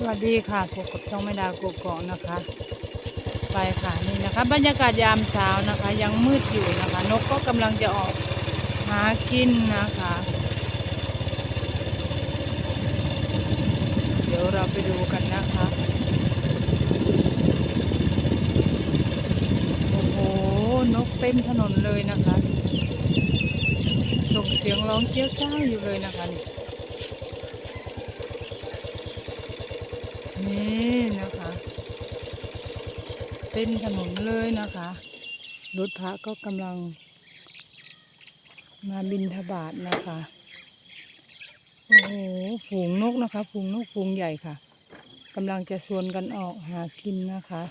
สวัสดีค่ะพบกับช่องแม่ดาวกกอกนะคะ ไปค่ะนี่นะคะ บรรยากาศยามเช้านะคะ ยังมืดอยู่นะคะ นกก็กำลังจะออกหากินนะคะ เดี๋ยวเราไปดูกันนะคะโอ้โหนกเต็มถนนเลยนะคะส่งเสียงร้องเจี้ยวจ้าอยู่เลยนะคะนี่ นี่นะคะ เต็มถนนเลยนะคะรถพระก็กำลัง มาบินทบาทนะคะ โอ้โห ฝูงนกนะคะ ฝูงนกฝูงใหญ่ค่ะกำลังจะชวนกันออกหากินนะคะ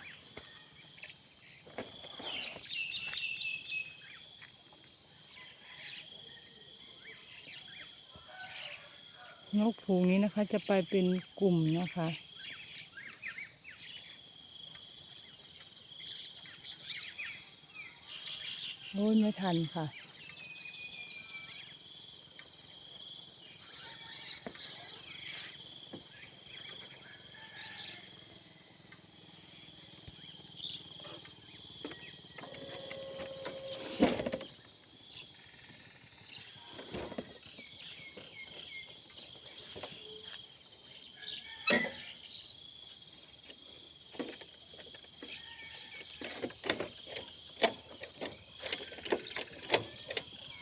นกฝูงนี้นะคะจะไปเป็นกลุ่มนะคะ โอ้ยไม่ทันค่ะ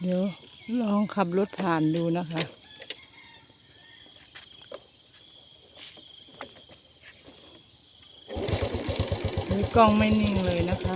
เดี๋ยวลองขับรถผ่านดูนะคะ กล้องไม่นิ่งเลยนะคะ